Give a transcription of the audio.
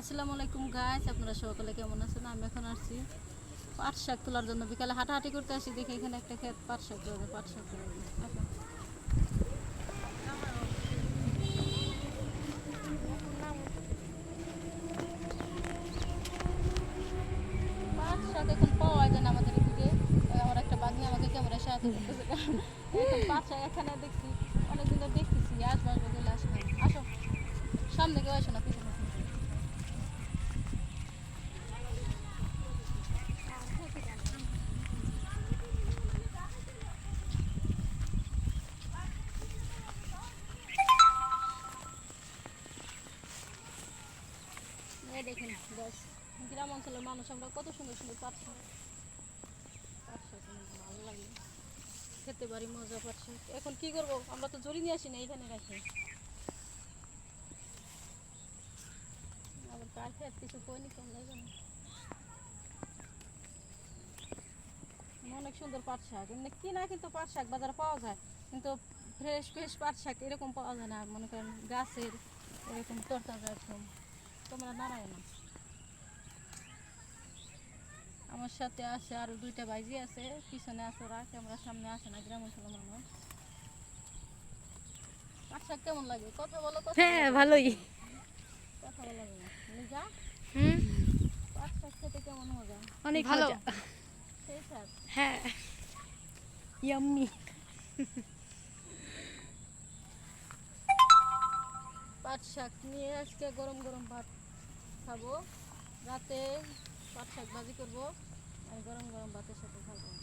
আসসালামু আলাইকুম গাইস আপনারা সকলে কেমন আছেন? আমি এখন আসছি পাট শাক তোলার জন্য। বিকালে হাঁটাহাঁটি করতে আসি, দেখি এখানে একটা ক্ষেত পাট শাক তোলা পাট শাক তোলা পাট শাক এখন পাওয়া যায় না আমাদের আমার একটা আমাকে সাহায্য পাট শাক এখানে দেখছি, অনেকদিন ধরে দেখতেছি, আসব আসব আসো। সামনে কেউ আসো না গ্রাম অঞ্চলের মানুষ আমরা কত সুন্দর সুন্দর অনেক ভালো লাগে। খেতে পারি, মজা শাক এখন কি করব? আমরা তো জড়ি নিয়ে আসি না এখানে রাখি। আবার কার কিছু কইনি কেমন লাগে না অনেক সুন্দর পাট শাক। এমনি কিনা কিন্তু পাট শাক বাজারে পাওয়া যায়, কিন্তু ফ্রেশ ফ্রেশ পাট শাক এরকম পাওয়া যায় না। মনে করেন গাছের এরকম তরতাজা একদম তোমরা নাড়ায় না। আমার সাথে আছে আরও দুইটা ভাইজি আছে পিছনে আছে ওরা ক্যামেরা সামনে আসে না গ্রাম অঞ্চলের মানুষ পাট শাক কেমন লাগে? কথা বলো কথা হ্যাঁ। ভালোই। কথা বলা যাবে না লিজা হুম? পাট শাক খেতে কেমন মজা? অনেক ভালো। ভালো সেই শাক হ্যাঁ। ইয়াম্মি পাট শাক নিয়ে আজকে গরম গরম ভাত খাব রাতে পাট শাক ভাজি করব আর গরম গরম ভাতের সাথে খাব হয়।